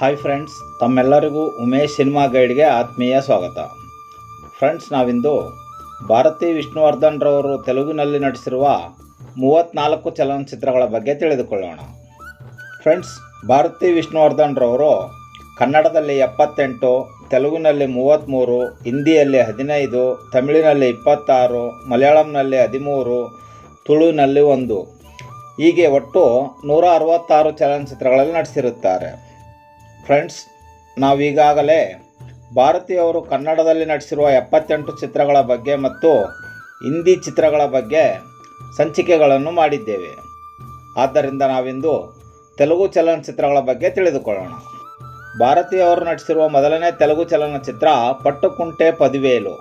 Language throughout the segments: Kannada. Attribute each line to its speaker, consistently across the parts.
Speaker 1: ಹಾಯ್ ಫ್ರೆಂಡ್ಸ್ ತಮ್ಮೆಲ್ಲರಿಗೂ ಉಮೇಶ್ ಸಿನಿಮಾ ಗೈಡ್ಗೆ ಆತ್ಮೀಯ ಸ್ವಾಗತ. ಫ್ರೆಂಡ್ಸ್ ನಾವಿಂದು ಭಾರತಿ ವಿಷ್ಣುವರ್ಧನ್ ರವರು ತೆಲುಗಿನಲ್ಲಿ ನಟಿಸಿರುವ ಮೂವತ್ತ್ನಾಲ್ಕು ಚಲನಚಿತ್ರಗಳ ಬಗ್ಗೆ ತಿಳಿದುಕೊಳ್ಳೋಣ. ಫ್ರೆಂಡ್ಸ್ ಭಾರತಿ ವಿಷ್ಣುವರ್ಧನ್ ರವರು ಕನ್ನಡದಲ್ಲಿ ಎಪ್ಪತ್ತೆಂಟು, ತೆಲುಗಿನಲ್ಲಿ ಮೂವತ್ತ್ಮೂರು ಹಿಂದಿಯಲ್ಲಿ ಹದಿನೈದು, ತಮಿಳಿನಲ್ಲಿ ಇಪ್ಪತ್ತಾರು, ಮಲಯಾಳಂನಲ್ಲಿ ಹದಿಮೂರು, ತುಳುವಿನಲ್ಲಿ ಒಂದು. ಹೀಗೆ ಒಟ್ಟು ನೂರ ಅರವತ್ತಾರು ಚಲನಚಿತ್ರಗಳಲ್ಲಿ ನಟಿಸಿರುತ್ತಾರೆ. ಫ್ರೆಂಡ್ಸ್ ನಾವೀಗಾಗಲೇ ಭಾರತೀಯವರು ಕನ್ನಡದಲ್ಲಿ ನಟಿಸಿರುವ ಎಪ್ಪತ್ತೆಂಟು ಚಿತ್ರಗಳ ಬಗ್ಗೆ ಮತ್ತು ಹಿಂದಿ ಚಿತ್ರಗಳ ಬಗ್ಗೆ ಸಂಚಿಕೆಗಳನ್ನು ಮಾಡಿದ್ದೇವೆ. ಆದ್ದರಿಂದ ನಾವಿಂದು ತೆಲುಗು ಚಲನಚಿತ್ರಗಳ ಬಗ್ಗೆ ತಿಳಿದುಕೊಳ್ಳೋಣ. ಭಾರತೀಯವರು ನಟಿಸಿರುವ ಮೊದಲನೇ ತೆಲುಗು ಚಲನಚಿತ್ರ ಪಟ್ಟುಕುಂಟೆ ಪದಿವೇಲು.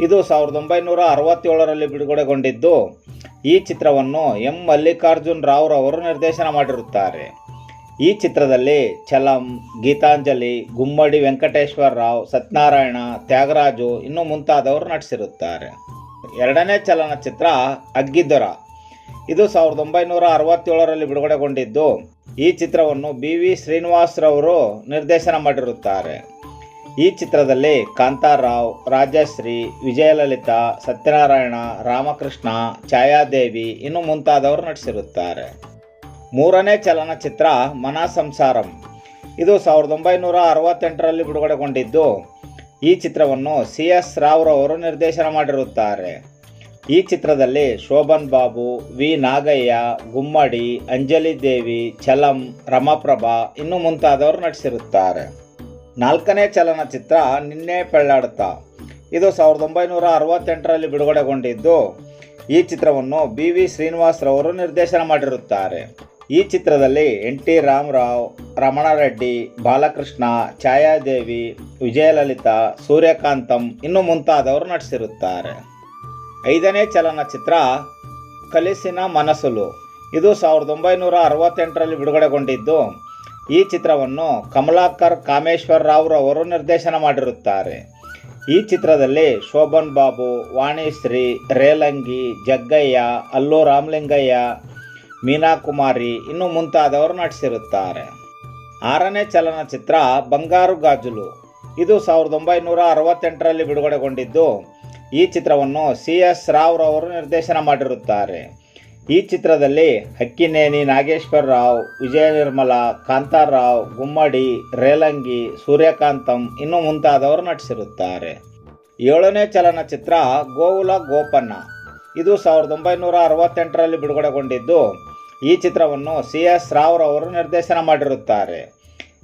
Speaker 1: ಇದು ಸಾವಿರದ ಒಂಬೈನೂರ ಅರವತ್ತೇಳರಲ್ಲಿ ಬಿಡುಗಡೆಗೊಂಡಿದ್ದು, ಈ ಚಿತ್ರವನ್ನು ಎಂ ಮಲ್ಲಿಕಾರ್ಜುನ್ ರಾವ್ರವರು ನಿರ್ದೇಶನ ಮಾಡಿರುತ್ತಾರೆ. ಈ ಚಿತ್ರದಲ್ಲಿ ಚಲಂ ಗೀತಾಂಜಲಿ, ಗುಮ್ಮಡಿ ವೆಂಕಟೇಶ್ವರ ರಾವ್, ಸತ್ಯನಾರಾಯಣ, ತ್ಯಾಗರಾಜು ಇನ್ನೂ ಮುಂತಾದವರು ನಟಿಸಿರುತ್ತಾರೆ. ಎರಡನೇ ಚಲನಚಿತ್ರ ಅಗ್ಗಿದ್ದೊರ. ಇದು ಸಾವಿರದ ಒಂಬೈನೂರ ಅರವತ್ತೇಳರಲ್ಲಿ ಬಿಡುಗಡೆಗೊಂಡಿದ್ದು ಈ ಚಿತ್ರವನ್ನು ಬಿ ವಿ ಶ್ರೀನಿವಾಸ್ರವರು ನಿರ್ದೇಶನ ಮಾಡಿರುತ್ತಾರೆ. ಈ ಚಿತ್ರದಲ್ಲಿ ಕಾಂತಾರಾವ್ ರಾಜಶ್ರೀ, ವಿಜಯಲಲಿತಾ, ಸತ್ಯನಾರಾಯಣ, ರಾಮಕೃಷ್ಣ, ಛಾಯಾದೇವಿ ಇನ್ನು ಮುಂತಾದವರು ನಟಿಸಿರುತ್ತಾರೆ. ಮೂರನೇ ಚಲನಚಿತ್ರ ಮನ ಸಂಸಾರಂ ಇದು ಸಾವಿರದ ಒಂಬೈನೂರ ಅರವತ್ತೆಂಟರಲ್ಲಿ ಬಿಡುಗಡೆಗೊಂಡಿದ್ದು. ಈ ಚಿತ್ರವನ್ನು ಸಿ ಎಸ್ ರಾವ್ರವರು ನಿರ್ದೇಶನ ಮಾಡಿರುತ್ತಾರೆ. ಈ ಚಿತ್ರದಲ್ಲಿ ಶೋಭನ್ ಬಾಬು, ವಿ ನಾಗಯ್ಯ, ಗುಮ್ಮಡಿ, ಅಂಜಲಿ ದೇವಿ ಚಲಂ ರಮಾಪ್ರಭಾ ಇನ್ನು ಮುಂತಾದವರು ನಟಿಸಿರುತ್ತಾರೆ. ನಾಲ್ಕನೇ ಚಲನಚಿತ್ರ ನಿನ್ನೆ ಪೆಳ್ಳಾಡ್ತ. ಇದು ಸಾವಿರದ ಒಂಬೈನೂರ ಅರವತ್ತೆಂಟರಲ್ಲಿ ಬಿಡುಗಡೆಗೊಂಡಿದ್ದು. ಈ ಚಿತ್ರವನ್ನು ಬಿ ವಿ ಶ್ರೀನಿವಾಸ್ರವರು ನಿರ್ದೇಶನ ಮಾಡಿರುತ್ತಾರೆ. ಈ ಚಿತ್ರದಲ್ಲಿ ಎನ್ ಟಿ ರಾಮರಾವ್, ರಮಣಾರೆಡ್ಡಿ, ಬಾಲಕೃಷ್ಣ, ಛಾಯಾದೇವಿ, ವಿಜಯಲಲಿತಾ, ಸೂರ್ಯಕಾಂತಂ ಇನ್ನು ಮುಂತಾದವರು ನಟಿಸಿರುತ್ತಾರೆ. ಐದನೇ ಚಲನಚಿತ್ರ ಕಲಿಸಿನ ಮನಸ್ಸುಲು ಇದು ಸಾವಿರದ ಒಂಬೈನೂರ ಅರವತ್ತೆಂಟರಲ್ಲಿ ಬಿಡುಗಡೆಗೊಂಡಿದ್ದು, ಈ ಚಿತ್ರವನ್ನು ಕಮಲಾಕರ್ ಕಾಮೇಶ್ವರ್ ರಾವ್ರವರು ನಿರ್ದೇಶನ ಮಾಡಿರುತ್ತಾರೆ. ಈ ಚಿತ್ರದಲ್ಲಿ ಶೋಭನ್ ಬಾಬು ವಾಣಿಶ್ರೀ ರೇಲಂಗಿ, ಜಗ್ಗಯ್ಯ, ಅಲ್ಲು ರಾಮಲಿಂಗಯ್ಯ ಮೀನಾ ಕುಮಾರಿ ಇನ್ನು ಮುಂತಾದವರು ನಟಿಸಿರುತ್ತಾರೆ. ಆರನೇ ಚಲನಚಿತ್ರ ಬಂಗಾರು ಗಾಜುಲು. ಇದು ಸಾವಿರದ ಒಂಬೈನೂರ ಅರವತ್ತೆಂಟರಲ್ಲಿ ಬಿಡುಗಡೆಗೊಂಡಿದ್ದು, ಈ ಚಿತ್ರವನ್ನು ಸಿ ಎಸ್ ರಾವ್ರವರು ನಿರ್ದೇಶನ ಮಾಡಿರುತ್ತಾರೆ. ಈ ಚಿತ್ರದಲ್ಲಿ ಹಕ್ಕಿನೇನಿ ನಾಗೇಶ್ವರ ರಾವ್, ವಿಜಯ ನಿರ್ಮಲಾ ಕಾಂತಾರಾವ್ ಗುಮ್ಮಡಿ, ರೇಲಂಗಿ, ಸೂರ್ಯಕಾಂತಂ ಇನ್ನು ಮುಂತಾದವರು ನಟಿಸಿರುತ್ತಾರೆ. ಏಳನೇ ಚಲನಚಿತ್ರ ಗೋವುಲ ಗೋಪನ್ನ. ಇದು ಸಾವಿರದ ಒಂಬೈನೂರ ಅರವತ್ತೆಂಟರಲ್ಲಿ ಬಿಡುಗಡೆಗೊಂಡಿದ್ದು ಈ ಚಿತ್ರವನ್ನು ಸಿ ಎಸ್ ರಾವ್ರವರು ನಿರ್ದೇಶನ ಮಾಡಿರುತ್ತಾರೆ.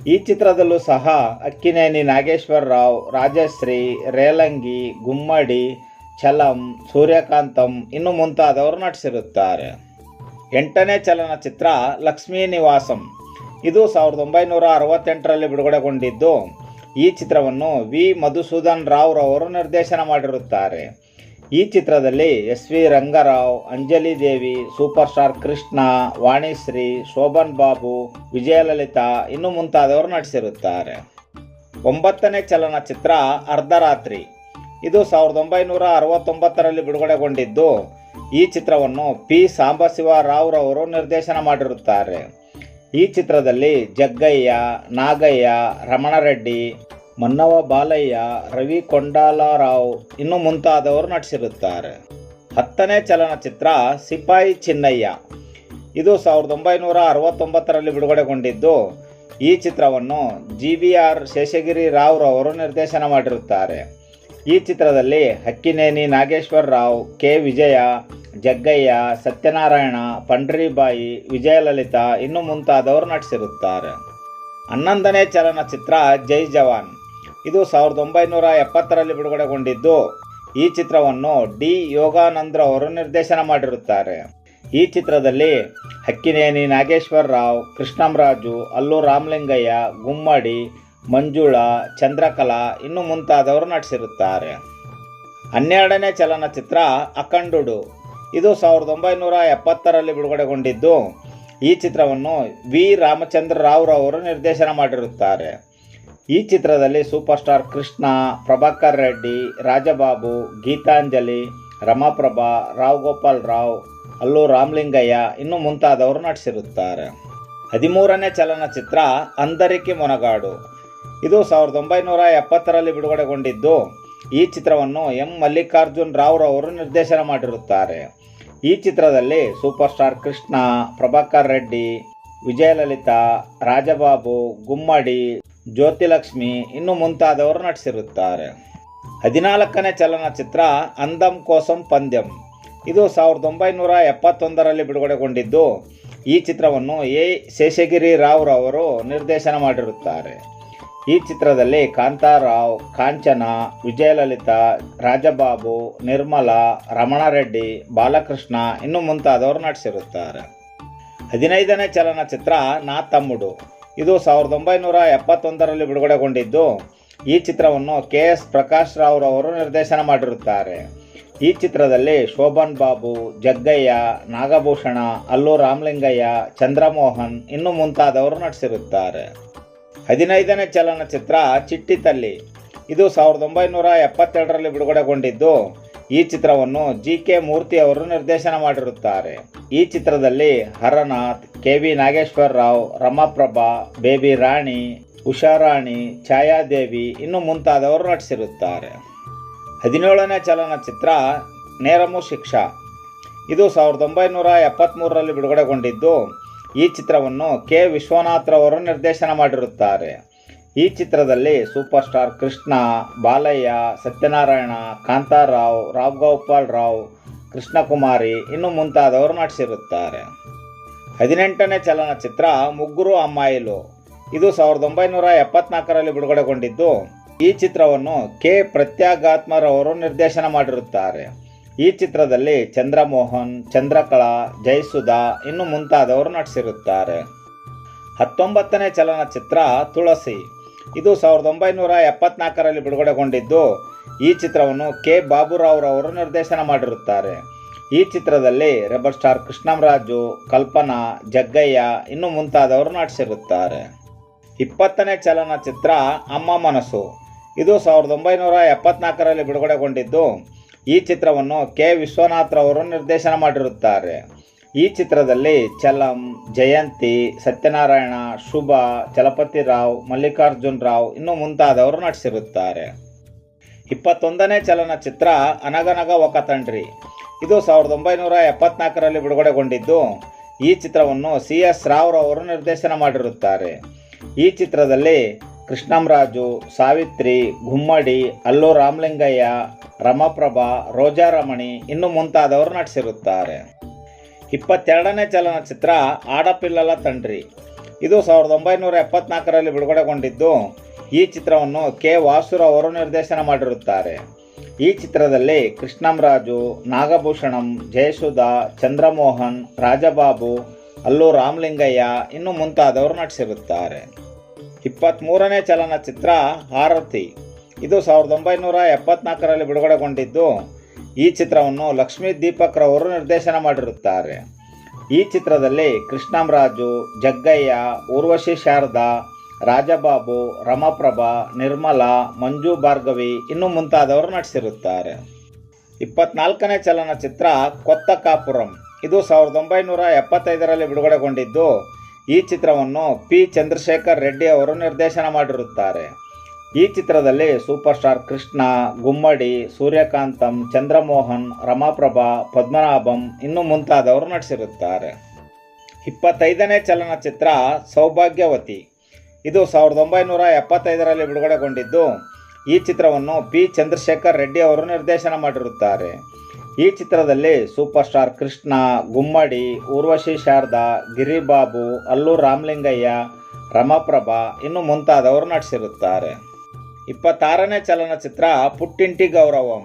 Speaker 1: ಈ ಚಿತ್ರದಲ್ಲೂ ಸಹ ಅಕ್ಕಿನೇನಿ ನಾಗೇಶ್ವರ ರಾವ್, ರಾಜಶ್ರೀ, ರೇಲಂಗಿ, ಗುಮ್ಮಡಿ ಚಲಂ ಸೂರ್ಯಕಾಂತಂ ಇನ್ನು ಮುಂತಾದವರು ನಟಿಸಿರುತ್ತಾರೆ. ಎಂಟನೇ ಚಲನಚಿತ್ರ ಲಕ್ಷ್ಮೀ ನಿವಾಸಂ. ಇದು ಸಾವಿರದ ಒಂಬೈನೂರ ಅರವತ್ತೆಂಟರಲ್ಲಿ ಬಿಡುಗಡೆಗೊಂಡಿದ್ದು. ಈ ಚಿತ್ರವನ್ನು ವಿ. ಮಧುಸೂದನ್ ರಾವ್ರವರು ನಿರ್ದೇಶನ ಮಾಡಿರುತ್ತಾರೆ. ಈ ಚಿತ್ರದಲ್ಲಿ S V Ranga Rao, Anjali Devi, super star Krishna Vanisri Sobhan Babu, Vijayalalitha ಇನ್ನು ಮುಂತಾದವರು ನಟಿಸಿರುತ್ತಾರೆ. ಒಂಬತ್ತನೇ ಚಲನಚಿತ್ರ ಅರ್ಧರಾತ್ರಿ. ಇದು ಸಾವಿರದ ಒಂಬೈನೂರ ಅರವತ್ತೊಂಬತ್ತರಲ್ಲಿ ಬಿಡುಗಡೆಗೊಂಡಿದ್ದು, ಈ ಚಿತ್ರವನ್ನು ಪಿ. ಸಾಂಬಶಿವ ರಾವ್ರವರು ನಿರ್ದೇಶನ ಮಾಡಿರುತ್ತಾರೆ. ಈ ಚಿತ್ರದಲ್ಲಿ ಜಗ್ಗಯ್ಯ, ನಾಗಯ್ಯ, ರಮಣರೆಡ್ಡಿ ಮನ್ನವ ಬಾಲಯ್ಯ, ರವಿ ಕೊಂಡಾಲರಾವ್ ಇನ್ನು ಮುಂತಾದವರು ನಟಿಸಿರುತ್ತಾರೆ. ಹತ್ತನೇ ಚಲನಚಿತ್ರ ಸಿಪಾಯಿ ಚಿನ್ನಯ್ಯ. ಇದು ಸಾವಿರದ ಒಂಬೈನೂರ ಅರವತ್ತೊಂಬತ್ತರಲ್ಲಿ ಬಿಡುಗಡೆಗೊಂಡಿದ್ದು, ಈ ಚಿತ್ರವನ್ನು ಜಿ ಬಿ ಆರ್ ಶೇಷಗಿರಿ ರಾವ್ರವರು ನಿರ್ದೇಶನ ಮಾಡಿರುತ್ತಾರೆ. ಈ ಚಿತ್ರದಲ್ಲಿ ಹಕ್ಕಿನೇನಿ ನಾಗೇಶ್ವರ ರಾವ್, ಕೆ ವಿಜಯ, ಜಗ್ಗಯ್ಯ, ಸತ್ಯನಾರಾಯಣ, ಪಂಡ್ರಿಬಾಯಿ, ವಿಜಯಲಲಿತಾ ಇನ್ನು ಮುಂತಾದವರು ನಟಿಸಿರುತ್ತಾರೆ. ಹನ್ನೊಂದನೇ ಚಲನಚಿತ್ರ ಜೈ ಜವಾನ್. ಇದು ಸಾವಿರದ ಒಂಬೈನೂರ ಎಪ್ಪತ್ತರಲ್ಲಿ ಬಿಡುಗಡೆಗೊಂಡಿದ್ದು. ಈ ಚಿತ್ರವನ್ನು ಡಿ. ಯೋಗಾನಂದ್ರ ಅವರು ನಿರ್ದೇಶನ ಮಾಡಿರುತ್ತಾರೆ. ಈ ಚಿತ್ರದಲ್ಲಿ ಹಕ್ಕಿನೇನಿ ನಾಗೇಶ್ವರ ರಾವ್, ಕೃಷ್ಣಂರಾಜು, ಅಲ್ಲು ರಾಮಲಿಂಗಯ್ಯ, ಗುಮ್ಮಡಿ, ಮಂಜುಳಾ, ಚಂದ್ರಕಲಾ ಇನ್ನು ಮುಂತಾದವರು ನಟಿಸಿರುತ್ತಾರೆ. ಹನ್ನೆರಡನೇ ಚಲನಚಿತ್ರ ಅಖಂಡುಡು. ಇದು ಸಾವಿರದ ಒಂಬೈನೂರ ಎಪ್ಪತ್ತರಲ್ಲಿ ಬಿಡುಗಡೆಗೊಂಡಿದ್ದು. ಈ ಚಿತ್ರವನ್ನು ವಿ. ರಾಮಚಂದ್ರ ರಾವ್ರವರು ನಿರ್ದೇಶನ ಮಾಡಿರುತ್ತಾರೆ. ಈ ಚಿತ್ರದಲ್ಲಿ ಸೂಪರ್ ಸ್ಟಾರ್ ಕೃಷ್ಣ, ಪ್ರಭಾಕರ್ ರೆಡ್ಡಿ, ರಾಜಬಾಬು, ಗೀತಾಂಜಲಿ, ರಮಾಪ್ರಭಾ, ರಾವ್ ಗೋಪಾಲ್ ರಾವ್, ಅಲ್ಲು ರಾಮಲಿಂಗಯ್ಯ ಇನ್ನು ಮುಂತಾದವರು ನಟಿಸಿರುತ್ತಾರೆ. ಹದಿಮೂರನೇ ಚಲನಚಿತ್ರ ಅಂದರಿಕೆ ಮೊನಗಾಡು. ಇದು ಸಾವಿರದ ಒಂಬೈನೂರ ಎಪ್ಪತ್ತರಲ್ಲಿ ಬಿಡುಗಡೆಗೊಂಡಿದ್ದು, ಈ ಚಿತ್ರವನ್ನು ಎಂ ಮಲ್ಲಿಕಾರ್ಜುನ್ ರಾವ್ ರವರು ನಿರ್ದೇಶನ ಮಾಡಿರುತ್ತಾರೆ. ಈ ಚಿತ್ರದಲ್ಲಿ ಸೂಪರ್ ಸ್ಟಾರ್ ಕೃಷ್ಣ, ಪ್ರಭಾಕರ್ ರೆಡ್ಡಿ, ವಿಜಯಲಲಿತಾ, ರಾಜಬಾಬು, ಗುಮ್ಮಡಿ ಜ್ಯೋತಿಲಕ್ಷ್ಮಿ ಇನ್ನು ಮುಂತಾದವರು ನಟಿಸಿರುತ್ತಾರೆ. ಹದಿನಾಲ್ಕನೇ ಚಲನಚಿತ್ರ ಅಂದಂ ಕೋಸಂ ಪಂದ್ಯಂ. ಇದು ಸಾವಿರದ ಒಂಬೈನೂರ ಎಪ್ಪತ್ತೊಂದರಲ್ಲಿ ಬಿಡುಗಡೆಗೊಂಡಿದ್ದು, ಈ ಚಿತ್ರವನ್ನು ಎ. ಶೇಷಗಿರಿ ರಾವ್ ರವರು ನಿರ್ದೇಶನ ಮಾಡಿರುತ್ತಾರೆ. ಈ ಚಿತ್ರದಲ್ಲಿ ಕಾಂತಾರಾವ್ ಕಾಂಚನ, ವಿಜಯಲಲಿತಾ, ರಾಜಬಾಬು, ನಿರ್ಮಲಾ, ರಮಣಾರೆಡ್ಡಿ, ಬಾಲಕೃಷ್ಣ ಇನ್ನು ಮುಂತಾದವರು ನಟಿಸಿರುತ್ತಾರೆ. ಹದಿನೈದನೇ ಚಲನಚಿತ್ರ ನಾ ತಮ್ಮುಡು. ಇದು ಸಾವಿರದ ಒಂಬೈನೂರ ಎಪ್ಪತ್ತೊಂದರಲ್ಲಿ ಬಿಡುಗಡೆಗೊಂಡಿದ್ದು. ಈ ಚಿತ್ರವನ್ನು ಕೆ ಎಸ್ ಪ್ರಕಾಶ್ ರಾವ್ ಅವರು ನಿರ್ದೇಶನ ಮಾಡಿರುತ್ತಾರೆ. ಈ ಚಿತ್ರದಲ್ಲಿ ಶೋಭನ್ ಬಾಬು, ಜಗ್ಗಯ್ಯ, ನಾಗಭೂಷಣ, ಅಲ್ಲು ರಾಮಲಿಂಗಯ್ಯ, ಚಂದ್ರಮೋಹನ್ ಇನ್ನು ಮುಂತಾದವರು ನಟಿಸಿರುತ್ತಾರೆ. ಹದಿನೈದನೇ ಚಲನಚಿತ್ರ ಚಿಟ್ಟಿತಲ್ಲಿ. ಇದು ಸಾವಿರದ ಒಂಬೈನೂರ ಎಪ್ಪತ್ತೆರಡರಲ್ಲಿ ಬಿಡುಗಡೆಗೊಂಡಿದ್ದು. ಈ ಚಿತ್ರವನ್ನು ಜಿ ಕೆ ಮೂರ್ತಿ ಅವರು ನಿರ್ದೇಶನ ಮಾಡಿರುತ್ತಾರೆ. ಈ ಚಿತ್ರದಲ್ಲಿ Haranath, K V Nageswara Rao, Ramaprabha, baby Rani Usharani Chayadevi ಇನ್ನು ಮುಂತಾದವರು ನಟಿಸಿರುತ್ತಾರೆ. ಹದಿನೇಳನೇ ಚಲನಚಿತ್ರ ನೇರಮು ಶಿಕ್ಷಾ. ಇದು ಸಾವಿರದ ಒಂಬೈನೂರ ಎಪ್ಪತ್ತ್ಮೂರರಲ್ಲಿ ಬಿಡುಗಡೆಗೊಂಡಿದ್ದು. ಈ ಚಿತ್ರವನ್ನು ಕೆ ವಿಶ್ವನಾಥ್ರವರು ನಿರ್ದೇಶನ ಮಾಡಿರುತ್ತಾರೆ. ಈ ಚಿತ್ರದಲ್ಲಿ ಸೂಪರ್ ಸ್ಟಾರ್ ಕೃಷ್ಣ, ಬಾಲಯ್ಯ, ಸತ್ಯನಾರಾಯಣ, ಕಾಂತಾರಾವ್ ರಾವ್ ಗೋಪಾಲ್ ರಾವ್, ಕೃಷ್ಣಕುಮಾರಿ ಇನ್ನು ಮುಂತಾದವರು ನಟಿಸಿರುತ್ತಾರೆ. ಹದಿನೆಂಟನೇ ಚಲನಚಿತ್ರ ಮುಗ್ಗುರು ಅಮ್ಮಾಯಿಲು. ಇದು ಸಾವಿರದ ಒಂಬೈನೂರ ಎಪ್ಪತ್ನಾಲ್ಕರಲ್ಲಿ ಬಿಡುಗಡೆಗೊಂಡಿದ್ದು, ಈ ಚಿತ್ರವನ್ನು ಕೆ. ಪ್ರತ್ಯಾಗಾತ್ಮರವರು ನಿರ್ದೇಶನ ಮಾಡಿರುತ್ತಾರೆ. ಈ ಚಿತ್ರದಲ್ಲಿ ಚಂದ್ರಮೋಹನ್, ಚಂದ್ರಕಲಾ, ಜಯಸುಧಾ ಇನ್ನು ಮುಂತಾದವರು ನಟಿಸಿರುತ್ತಾರೆ. ಹತ್ತೊಂಬತ್ತನೇ ಚಲನಚಿತ್ರ ತುಳಸಿ. ಇದು ಸಾವಿರದ ಒಂಬೈನೂರ ಎಪ್ಪತ್ನಾಲ್ಕರಲ್ಲಿ ಬಿಡುಗಡೆಗೊಂಡಿದ್ದು ಈ ಚಿತ್ರವನ್ನು ಕೆ ಬಾಬುರಾವ್ ರವರು ನಿರ್ದೇಶನ ಮಾಡಿರುತ್ತಾರೆ. ಈ ಚಿತ್ರದಲ್ಲಿ ರೆಬರ್ ಸ್ಟಾರ್ ಕೃಷ್ಣಂರಾಜು, ಕಲ್ಪನಾ, ಜಗ್ಗಯ್ಯ ಇನ್ನು ಮುಂತಾದವರು ನಟಿಸಿರುತ್ತಾರೆ. ಇಪ್ಪತ್ತನೇ ಚಲನಚಿತ್ರ ಅಮ್ಮ ಮನಸ್ಸು. ಇದು ಸಾವಿರದ ಒಂಬೈನೂರ ಎಪ್ಪತ್ನಾಲ್ಕರಲ್ಲಿ ಬಿಡುಗಡೆಗೊಂಡಿದ್ದು ಈ ಚಿತ್ರವನ್ನು ಕೆ ವಿಶ್ವನಾಥ್ರವರು ನಿರ್ದೇಶನ ಮಾಡಿರುತ್ತಾರೆ. ಈ ಚಿತ್ರದಲ್ಲಿ ಚಲಂ ಜಯಂತಿ, ಸತ್ಯನಾರಾಯಣ, ಶುಭ, ಚಲಪತಿ ರಾವ್, ಮಲ್ಲಿಕಾರ್ಜುನ್ ರಾವ್ ಇನ್ನು ಮುಂತಾದವರು ನಟಿಸಿರುತ್ತಾರೆ. ಇಪ್ಪತ್ತೊಂದನೇ ಚಲನಚಿತ್ರ ಅನಗನಗ ಒಕತಂಡ್ರಿ ಇದು ಸಾವಿರದ ಒಂಬೈನೂರ ಎಪ್ಪತ್ನಾಲ್ಕರಲ್ಲಿ ಬಿಡುಗಡೆಗೊಂಡಿದ್ದು, ಈ ಚಿತ್ರವನ್ನು ಸಿ ಎಸ್ ರಾವ್ ರವರು ನಿರ್ದೇಶನ ಮಾಡಿರುತ್ತಾರೆ. ಈ ಚಿತ್ರದಲ್ಲಿ ಕೃಷ್ಣಂರಾಜು, ಸಾವಿತ್ರಿ, ಗುಮ್ಮಡಿ, ಅಲ್ಲು ರಾಮಲಿಂಗಯ್ಯ, ರಮಪ್ರಭಾ, ರೋಜಾರಮಣಿ ಇನ್ನು ಮುಂತಾದವರು ನಟಿಸಿರುತ್ತಾರೆ. ಇಪ್ಪತ್ತೆರಡನೇ ಚಲನಚಿತ್ರ ಆಡಪಿಲ್ಲಲ ತಂಡ್ರಿ. ಇದು ಸಾವಿರದ ಒಂಬೈನೂರ ಎಪ್ಪತ್ನಾಲ್ಕರಲ್ಲಿ ಬಿಡುಗಡೆಗೊಂಡಿದ್ದು, ಈ ಚಿತ್ರವನ್ನು ಕೆ. ವಾಸುರ ಅವರು ನಿರ್ದೇಶನ ಮಾಡಿರುತ್ತಾರೆ. ಈ ಚಿತ್ರದಲ್ಲಿ ಕೃಷ್ಣಂರಾಜು, ನಾಗಭೂಷಣಂ, ಜಯಸುಧಾ, ಚಂದ್ರಮೋಹನ್, ರಾಜಬಾಬು, ಅಲ್ಲೂ ರಾಮಲಿಂಗಯ್ಯ ಇನ್ನು ಮುಂತಾದವರು ನಟಿಸಿರುತ್ತಾರೆ. ಇಪ್ಪತ್ತ್ಮೂರನೇ ಚಲನಚಿತ್ರ ಆರತಿ ಇದು ಸಾವಿರದ ಒಂಬೈನೂರ ಎಪ್ಪತ್ನಾಲ್ಕರಲ್ಲಿ ಬಿಡುಗಡೆಗೊಂಡಿದ್ದು ಈ ಚಿತ್ರವನ್ನು ಲಕ್ಷ್ಮೀ ದೀಪಕ್ ರವರು ನಿರ್ದೇಶನ ಮಾಡಿರುತ್ತಾರೆ. ಈ ಚಿತ್ರದಲ್ಲಿ ಕೃಷ್ಣಂರಾಜು ಜಗ್ಗಯ್ಯ, ಊರ್ವಶಿ ಶಾರದಾ, ರಾಜಬಾಬು, ರಮಪ್ರಭಾ, ನಿರ್ಮಲಾ, ಮಂಜು ಭಾರ್ಗವಿ ಇನ್ನು ಮುಂತಾದವರು ನಟಿಸಿರುತ್ತಾರೆ. ಇಪ್ಪತ್ನಾಲ್ಕನೇ ಚಲನಚಿತ್ರ ಕೊತ್ತ ಕಾಪುರಂ ಇದು ಸಾವಿರದ ಒಂಬೈನೂರ ಎಪ್ಪತ್ತೈದರಲ್ಲಿ ಬಿಡುಗಡೆಗೊಂಡಿದ್ದು ಈ ಚಿತ್ರವನ್ನು ಪಿ. ಚಂದ್ರಶೇಖರ್ ರೆಡ್ಡಿ ಅವರು ನಿರ್ದೇಶನ ಮಾಡಿರುತ್ತಾರೆ. ಈ ಚಿತ್ರದಲ್ಲಿ ಸೂಪರ್ ಸ್ಟಾರ್ ಕೃಷ್ಣ, ಗುಮ್ಮಡಿ, ಸೂರ್ಯಕಾಂತಂ, ಚಂದ್ರಮೋಹನ್, ರಮಾಪ್ರಭಾ, ಪದ್ಮನಾಭಂ ಇನ್ನು ಮುಂತಾದವರು ನಟಿಸಿರುತ್ತಾರೆ. ಇಪ್ಪತ್ತೈದನೇ ಚಲನಚಿತ್ರ ಸೌಭಾಗ್ಯವತಿ. ಇದು ಸಾವಿರದ ಒಂಬೈನೂರ ಎಪ್ಪತ್ತೈದರಲ್ಲಿ ಬಿಡುಗಡೆಗೊಂಡಿದ್ದು, ಈ ಚಿತ್ರವನ್ನು ಪಿ. ಚಂದ್ರಶೇಖರ್ ರೆಡ್ಡಿ ಅವರು ನಿರ್ದೇಶನ ಮಾಡಿರುತ್ತಾರೆ. ಈ ಚಿತ್ರದಲ್ಲಿ ಸೂಪರ್ ಸ್ಟಾರ್ ಕೃಷ್ಣ, ಗುಮ್ಮಡಿ, ಊರ್ವಶಿ ಶಾರದಾ, ಗಿರಿಬಾಬು ಅಲ್ಲೂರ್ ರಾಮಲಿಂಗಯ್ಯ, ರಮಪ್ರಭಾ ಇನ್ನು ಮುಂತಾದವರು ನಟಿಸಿರುತ್ತಾರೆ. ಇಪ್ಪತ್ತಾರನೇ ಚಲನಚಿತ್ರ ಪುಟ್ಟಿಂಟಿ ಗೌರವಂ.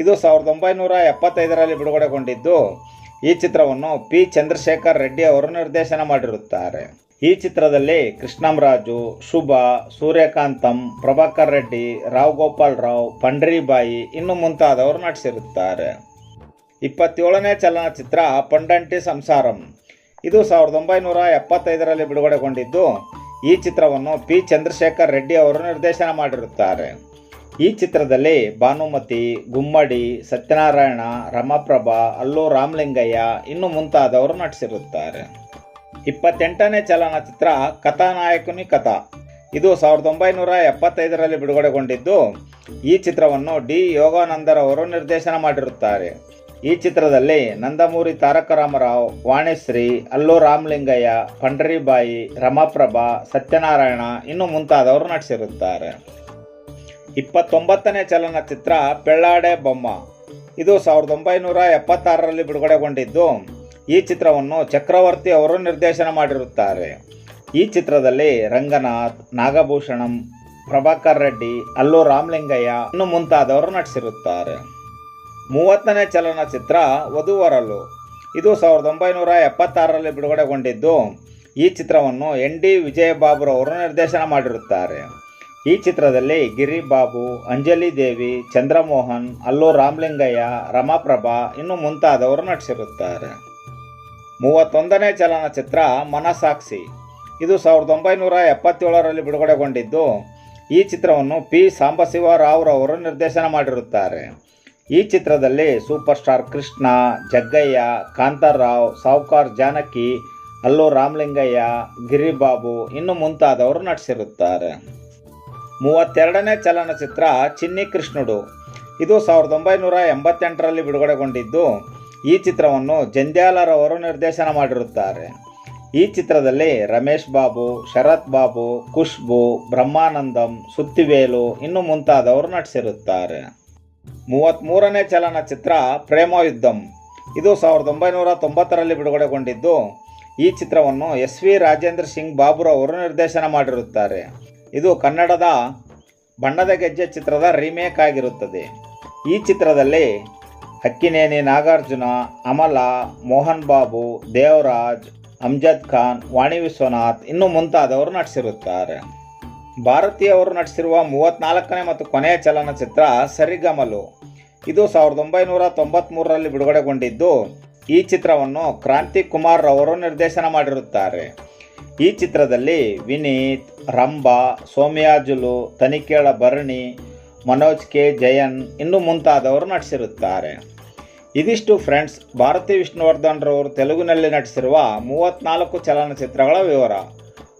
Speaker 1: ಇದು ಸಾವಿರದ ಒಂಬೈನೂರ ಎಪ್ಪತ್ತೈದರಲ್ಲಿ ಬಿಡುಗಡೆಗೊಂಡಿದ್ದು, ಈ ಚಿತ್ರವನ್ನು ಪಿ. ಚಂದ್ರಶೇಖರ್ ರೆಡ್ಡಿ ಅವರು ನಿರ್ದೇಶನ ಮಾಡಿರುತ್ತಾರೆ. ಈ ಚಿತ್ರದಲ್ಲಿ ಕೃಷ್ಣಂರಾಜು, ಶುಭ, ಸೂರ್ಯಕಾಂತಂ, ಪ್ರಭಾಕರ್ ರೆಡ್ಡಿ, ರಾವ್ ಗೋಪಾಲ್ ರಾವ್, ಪಂಡ್ರಿಬಾಯಿ ಇನ್ನು ಮುಂತಾದವರು ನಟಿಸಿರುತ್ತಾರೆ. ಇಪ್ಪತ್ತೇಳನೇ ಚಲನಚಿತ್ರ ಪಂಡಂಟಿ ಸಂಸಾರಂ. ಇದು ಸಾವಿರದ ಒಂಬೈನೂರ ಎಪ್ಪತ್ತೈದರಲ್ಲಿ ಬಿಡುಗಡೆಗೊಂಡಿದ್ದು ಈ ಚಿತ್ರವನ್ನು ಪಿ ಚಂದ್ರಶೇಖರ್ ರೆಡ್ಡಿ ಅವರು ನಿರ್ದೇಶನ ಮಾಡಿರುತ್ತಾರೆ. ಈ ಚಿತ್ರದಲ್ಲಿ ಭಾನುಮತಿ, ಗುಮ್ಮಡಿ, ಸತ್ಯನಾರಾಯಣ, ರಮಪ್ರಭಾ, ಅಲ್ಲು ರಾಮಲಿಂಗಯ್ಯ ಇನ್ನು ಮುಂತಾದವರು ನಟಿಸಿರುತ್ತಾರೆ. ಇಪ್ಪತ್ತೆಂಟನೇ ಚಲನಚಿತ್ರ ಕಥಾನಾಯಕನಿ ಕಥಾ. ಇದು ಸಾವಿರದ ಒಂಬೈನೂರ ಎಪ್ಪತ್ತೈದರಲ್ಲಿ ಬಿಡುಗಡೆಗೊಂಡಿದ್ದು ಈ ಚಿತ್ರವನ್ನು ಡಿ ಯೋಗಾನಂದರವರು ನಿರ್ದೇಶನ ಮಾಡಿರುತ್ತಾರೆ. ಈ ಚಿತ್ರದಲ್ಲಿ ನಂದಮೂರಿ ತಾರಕ ರಾಮರಾವ್ ವಾಣಿಶ್ರೀ, ಅಲ್ಲು ರಾಮಲಿಂಗಯ್ಯ, ಪಂಡರಿಬಾಯಿ, ರಮಾಪ್ರಭಾ, ಸತ್ಯನಾರಾಯಣ ಇನ್ನು ಮುಂತಾದವರು ನಟಿಸಿರುತ್ತಾರೆ. ಇಪ್ಪತ್ತೊಂಬತ್ತನೇ ಚಲನಚಿತ್ರ ಪೆಳ್ಳಾಡೆ ಬೊಮ್ಮ. ಇದು ಸಾವಿರದ ಒಂಬೈನೂರ ಎಪ್ಪತ್ತಾರರಲ್ಲಿ ಬಿಡುಗಡೆಗೊಂಡಿದ್ದು, ಈ ಚಿತ್ರವನ್ನು ಚಕ್ರವರ್ತಿ ಅವರು ನಿರ್ದೇಶನ ಮಾಡಿರುತ್ತಾರೆ. ಈ ಚಿತ್ರದಲ್ಲಿ ರಂಗನಾಥ್, ನಾಗಭೂಷಣಂ, ಪ್ರಭಾಕರ್ ರೆಡ್ಡಿ, ಅಲ್ಲು ರಾಮಲಿಂಗಯ್ಯ ಇನ್ನು ಮುಂತಾದವರು ನಟಿಸಿರುತ್ತಾರೆ. ಮೂವತ್ತನೇ ಚಲನಚಿತ್ರ ವಧುವರಲು. ಇದು ಸಾವಿರದ ಒಂಬೈನೂರ ಎಪ್ಪತ್ತಾರರಲ್ಲಿ ಬಿಡುಗಡೆಗೊಂಡಿದ್ದು, ಈ ಚಿತ್ರವನ್ನು ಎನ್ ಡಿ ವಿಜಯಬಾಬುರವರು ನಿರ್ದೇಶನ ಮಾಡಿರುತ್ತಾರೆ. ಈ ಚಿತ್ರದಲ್ಲಿ ಗಿರಿ ಬಾಬು ಅಂಜಲಿ ದೇವಿ, ಚಂದ್ರಮೋಹನ್, ಅಲ್ಲು ರಾಮಲಿಂಗಯ್ಯ, ರಮಾಪ್ರಭಾ ಇನ್ನು ಮುಂತಾದವರು ನಟಿಸಿರುತ್ತಾರೆ. ಮೂವತ್ತೊಂದನೇ ಚಲನಚಿತ್ರ ಮನಸಾಕ್ಷಿ. ಇದು ಸಾವಿರದ ಒಂಬೈನೂರ ಎಪ್ಪತ್ತೇಳರಲ್ಲಿ ಬಿಡುಗಡೆಗೊಂಡಿದ್ದು, ಈ ಚಿತ್ರವನ್ನು ಪಿ. ಸಾಂಬಶಿವ ರಾವ್ರವರು ನಿರ್ದೇಶನ ಮಾಡಿರುತ್ತಾರೆ. ಈ ಚಿತ್ರದಲ್ಲಿ ಸೂಪರ್ ಸ್ಟಾರ್ ಕೃಷ್ಣ, ಜಗ್ಗಯ್ಯ, ಕಾಂತಾರಾವ್, ಸಾವ್ಕಾರ್ ಜಾನಕಿ, ಅಲ್ಲು ರಾಮಲಿಂಗಯ್ಯ, ಗಿರಿಬಾಬು ಇನ್ನು ಮುಂತಾದವರು ನಟಿಸಿರುತ್ತಾರೆ. ಮೂವತ್ತೆರಡನೇ ಚಲನಚಿತ್ರ ಚಿನ್ನಿ ಕೃಷ್ಣುಡು. ಇದು ಸಾವಿರದ ಒಂಬೈನೂರ ಎಂಬತ್ತೆಂಟರಲ್ಲಿ ಬಿಡುಗಡೆಗೊಂಡಿದ್ದು, ಈ ಚಿತ್ರವನ್ನು ಜಂಧ್ಯಾಲರವರು ನಿರ್ದೇಶನ ಮಾಡಿರುತ್ತಾರೆ. ಈ ಚಿತ್ರದಲ್ಲಿ ರಮೇಶ್ ಬಾಬು, ಶರತ್ ಬಾಬು, ಖುಷ್ಬು, ಬ್ರಹ್ಮಾನಂದಂ, ಸುತ್ತಿವೇಲು ಇನ್ನು ಮುಂತಾದವರು ನಟಿಸಿರುತ್ತಾರೆ. ಮೂವತ್ತ್ಮೂರನೇ ಚಲನಚಿತ್ರ ಪ್ರೇಮಯುದ್ಧಂ. ಇದು ಸಾವಿರದ ಒಂಬೈನೂರ ತೊಂಬತ್ತರಲ್ಲಿ ಬಿಡುಗಡೆಗೊಂಡಿದ್ದು. ಈ ಚಿತ್ರವನ್ನು ಎಸ್ ವಿ ರಾಜೇಂದ್ರ ಸಿಂಗ್ ಬಾಬುರವರು ನಿರ್ದೇಶನ ಮಾಡಿರುತ್ತಾರೆ. ಇದು ಕನ್ನಡದ ಬಣ್ಣದ ಗೆಜ್ಜೆ ಚಿತ್ರದ ರೀಮೇಕ್ ಆಗಿರುತ್ತದೆ. ಈ ಚಿತ್ರದಲ್ಲಿ ಅಕ್ಕಿನೇನಿ ನಾಗಾರ್ಜುನ, ಅಮಲ, ಮೋಹನ್ ಬಾಬು, ದೇವರಾಜ್, ಅಮ್ಜದ್ ಖಾನ್, ವಾಣಿ ವಿಶ್ವನಾಥ್ ಇನ್ನು ಮುಂತಾದವರು ನಟಿಸಿರುತ್ತಾರೆ. ಭಾರತೀಯವರು ನಟಿಸಿರುವ ಮೂವತ್ತ್ನಾಲ್ಕನೇ ಮತ್ತು ಕೊನೆಯ ಚಲನಚಿತ್ರ ಸರಿಗಮಲು. ಇದು ಸಾವಿರದ ಒಂಬೈನೂರ ತೊಂಬತ್ಮೂರರಲ್ಲಿ ಬಿಡುಗಡೆಗೊಂಡಿದ್ದು, ಈ ಚಿತ್ರವನ್ನು ಕ್ರಾಂತಿ ಕುಮಾರ್ ಅವರು ನಿರ್ದೇಶನ ಮಾಡಿರುತ್ತಾರೆ. ಈ ಚಿತ್ರದಲ್ಲಿ ವಿನೀತ್, ರಂಭಾ ಸೋಮ್ಯಾಜುಲು ತನಿಖೇಳ ಭರಣಿ, ಮನೋಜ್ ಕೆ. ಜಯನ್ ಇನ್ನು ಮುಂತಾದವರು ನಟಿಸಿರುತ್ತಾರೆ. ಇದಿಷ್ಟು ಫ್ರೆಂಡ್ಸ್, ಭಾರತಿ ವಿಷ್ಣುವರ್ಧನ್ ರವರು ತೆಲುಗಿನಲ್ಲಿ ನಟಿಸಿರುವ ಮೂವತ್ತ್ನಾಲ್ಕು ಚಲನಚಿತ್ರಗಳ ವಿವರ.